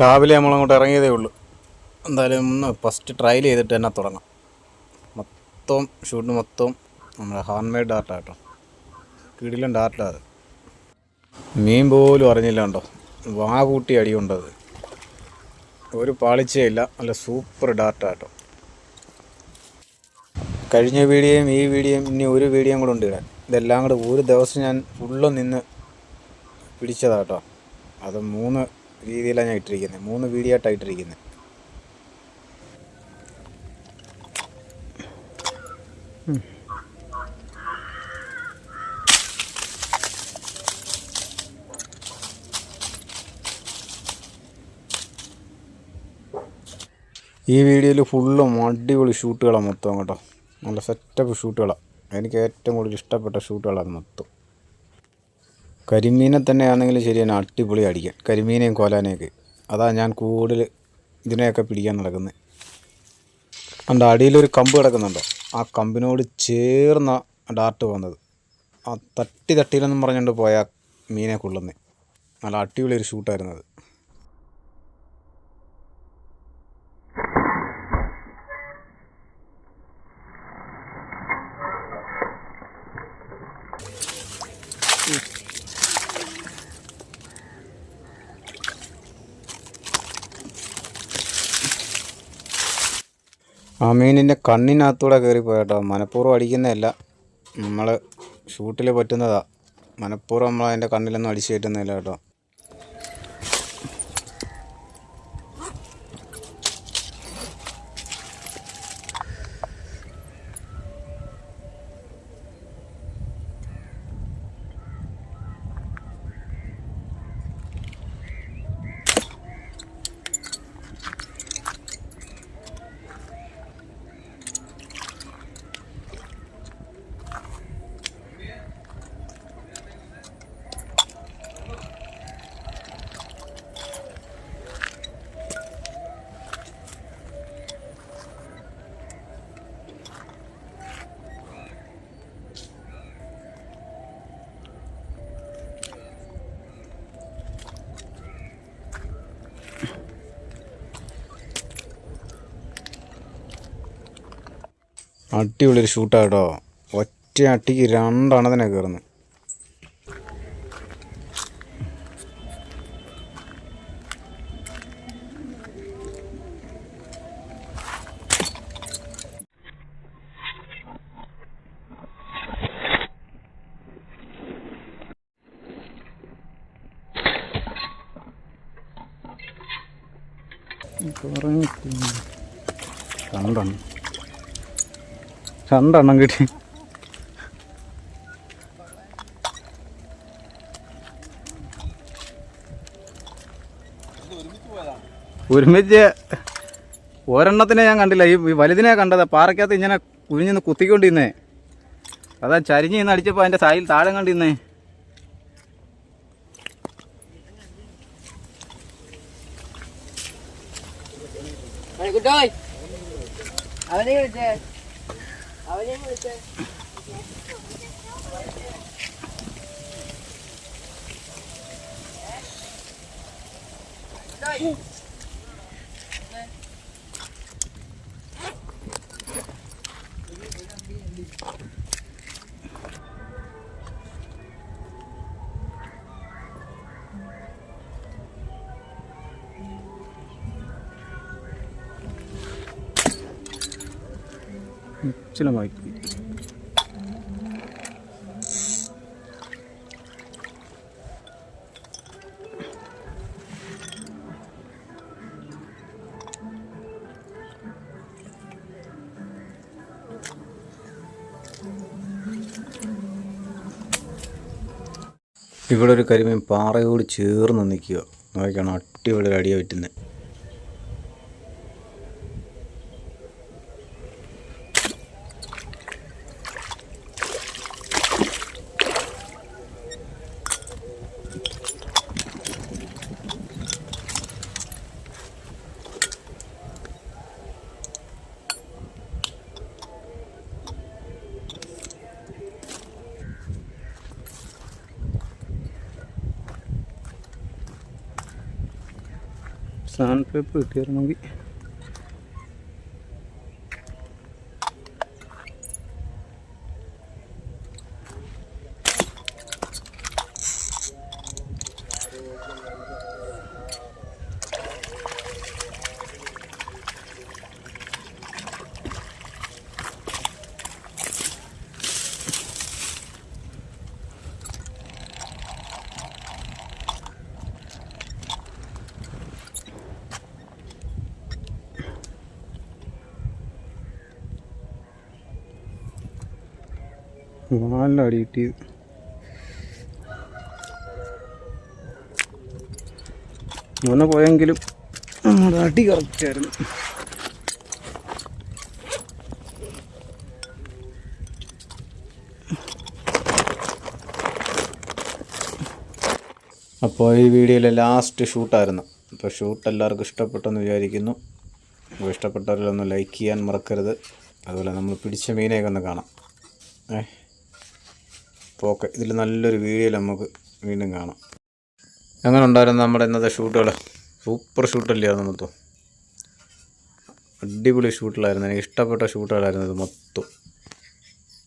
രാവിലെ നമ്മളങ്ങോട്ട് ഇറങ്ങിയതേ ഉള്ളൂ. എന്തായാലും ഒന്ന് ഫസ്റ്റ് ട്രയൽ ചെയ്തിട്ട് തന്നെ തുടങ്ങാം. മൊത്തം ഷൂട്ട് മൊത്തം നമ്മുടെ ഹാൻഡ് മെയ്ഡ് ഡാർട്ടാ കേട്ടോ. കിടിലും ഡാർട്ടാ അത്. മീൻ പോലും അറിഞ്ഞില്ല കേട്ടോ വാ കൂട്ടി അടിയുണ്ടത് ഒരു പാളിച്ചയില്ല നല്ല സൂപ്പർ ഡാർട്ടാ കേട്ടോ. കഴിഞ്ഞ വീഡിയോയും ഈ വീഡിയോയും ഇനി ഒരു വീഡിയോയും കൂടെ ഉണ്ട് ഇടാൻ ഇതെല്ലാം കൂടെ ഒരു ദിവസം ഞാൻ ഫുള്ളും നിന്ന് പിടിച്ചതാട്ടോ അത് മൂന്ന് രീതിയിലാണ് ഞാൻ ഇട്ടിരിക്കുന്നത്. മൂന്ന് വീഡിയോ ഇട്ടിരിക്കുന്നത്. ഈ വീഡിയോയിൽ ഫുള്ളും അടിപൊളി ഷൂട്ടുകളാണ് മൊത്തം കേട്ടോ. നല്ല സെറ്റപ്പ് ഷൂട്ടുകളാണ് എനിക്ക് ഏറ്റവും കൂടുതൽ ഇഷ്ടപ്പെട്ട ഷൂട്ടുകളാണ് മൊത്തം. കരിമീനെ തന്നെ തന്നെയാണെങ്കിലും ശരി തന്നെ അടിപൊളി അടിക്കാൻ. കരിമീനെയും കോലാനെയൊക്കെ. അതാ ഞാൻ കൂടുതൽ ഇതിനെയൊക്കെ പിടിക്കാൻ നടക്കുന്നത് എന്റെ അടിയിലൊരു കമ്പ് കിടക്കുന്നുണ്ടോ? ആ കമ്പിനോട് ചേർന്ന ഡാർട്ട് വന്നത്. ആ തട്ടി തട്ടിയിലെന്നും പറഞ്ഞുകൊണ്ട് പോയ മീനെ കൊള്ളുന്നത് നല്ല അടിപൊളി ഒരു ഷൂട്ടായിരുന്നു അത്. ആ മീനിന്റെ കണ്ണിനകത്തൂടെ കയറി മനഃപൂർവം അടിക്കുന്നതല്ല. നമ്മൾ ഷൂട്ടിൽ പറ്റുന്നതാണ് മനഃപൂർവം നമ്മൾ അതിന്റെ കണ്ണിലൊന്നും അടിച്ചു കയറ്റുന്നില്ല കേട്ടോ. അടിപൊളി ഒരു ഷൂട്ടാണ് കേട്ടോ ഒറ്റ അട്ടിക്ക് രണ്ടാണ് രണ്ടെണ്ണത്തിനെ കയറുന്നു രണ്ടെണ്ണം. രണ്ടെണ്ണം കിട്ടി. ഒരുമിച്ച് ഒരെണ്ണത്തിനെ ഞാൻ കണ്ടില്ല. ഈ വലുതിനെ കണ്ടത്. പാറയ്ക്കകത്ത് ഇങ്ങനെ കുഞ്ഞിന്ന് കുത്തിക്കൊണ്ടിരുന്നേ. അതാ ചരിഞ്ഞ് ഇന്ന് അടിച്ചപ്പോൾ അതിന്റെ സായിൽ താഴെ കണ്ടിരുന്നേ. അവനെ വിളിച്ചേ. അവനെ ഇച്ചിരി ഇവിടെ ഒരു കരിമീൻ പാറയോട് ചേർന്ന് നിൽക്കുക. നോക്കിയാണ് അടിപൊളി ഒരു അടിയ പറ്റുന്നത് സാൻഡ് പേപ്പർ കിട്ടിയിരുന്നെങ്കിൽ നല്ല അടി മുന്നേ പോയെങ്കിലും നമ്മുടെ അടി കറക്റ്റായിരുന്നു. അപ്പോൾ ഈ വീഡിയോയിലെ ലാസ്റ്റ് ഷൂട്ടായിരുന്നു അപ്പോൾ ഷൂട്ട് എല്ലാവർക്കും ഇഷ്ടപ്പെട്ടെന്ന് വിചാരിക്കുന്നു. അപ്പോൾ ഇഷ്ടപ്പെട്ടവരിലൊന്ന് ലൈക്ക് ചെയ്യാൻ മറക്കരുത്. അതുപോലെ നമ്മൾ പിടിച്ച മീനെയൊക്കെ ഒന്ന് കാണാം. ഏ? അപ്പോൾ ഓക്കെ ഇതിൽ നല്ലൊരു വീഡിയോയിൽ നമുക്ക് വീണ്ടും കാണാം. എങ്ങനെ ഉണ്ടായിരുന്നു നമ്മുടെ ഇന്നത്തെ ഷൂട്ടുകൾ സൂപ്പർ ഷൂട്ടല്ലായിരുന്നു മൊത്തം? അടിപൊളി ഷൂട്ടിലായിരുന്നു എനിക്ക് ഇഷ്ടപ്പെട്ട ഷൂട്ടുകളായിരുന്നു ഇത് മൊത്തം.